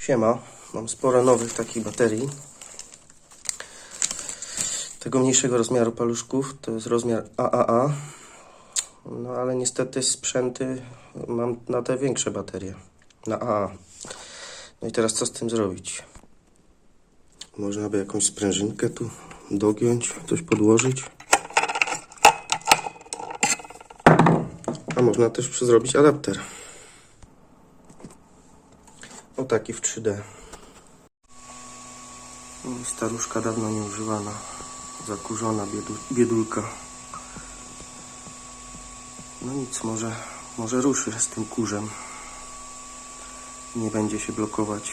Siema, mam sporo nowych takich baterii. Tego mniejszego rozmiaru paluszków to jest rozmiar AAA. No ale niestety sprzęty mam na te większe baterie, na AA. No i teraz co z tym zrobić? Można by jakąś sprężynkę tu dogiąć, coś podłożyć. A można też zrobić adapter. O taki w 3D. No Staruszka dawno nieużywana. Zakurzona biedu, biedulka. No nic, może, może ruszy z tym kurzem. Nie będzie się blokować.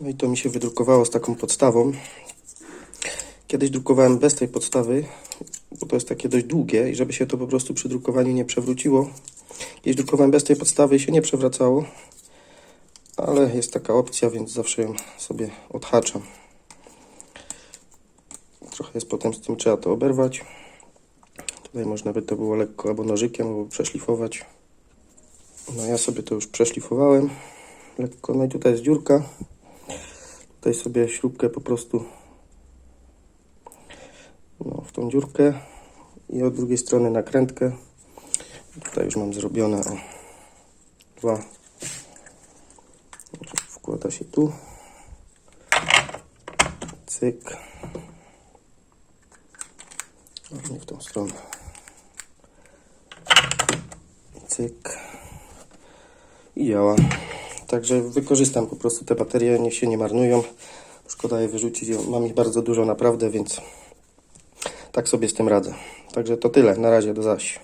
No i to mi się wydrukowało z taką podstawą. Kiedyś drukowałem bez tej podstawy, bo to jest takie dość długie i żeby się to po prostu przy drukowaniu nie przewróciło. Kiedyś drukowałem bez tej podstawy i się nie przewracało, ale jest taka opcja, więc zawsze ją sobie odhaczam. Trochę jest potem z tym, trzeba to oberwać. Tutaj można by to było lekko albo nożykiem, albo przeszlifować. No ja sobie to już przeszlifowałem lekko. No i tutaj jest dziurka. Tutaj sobie śrubkę po prostu no, w tą dziurkę i od drugiej strony nakrętkę. Tutaj już mam zrobione o, dwa. Wkłada się tu. Cyk. Nie w tą stronę. Cyk. I działa. Także wykorzystam po prostu te baterie, niech się nie marnują. Szkoda je wyrzucić, mam ich bardzo dużo naprawdę, więc tak sobie z tym radzę. Także to tyle, na razie, do zaś.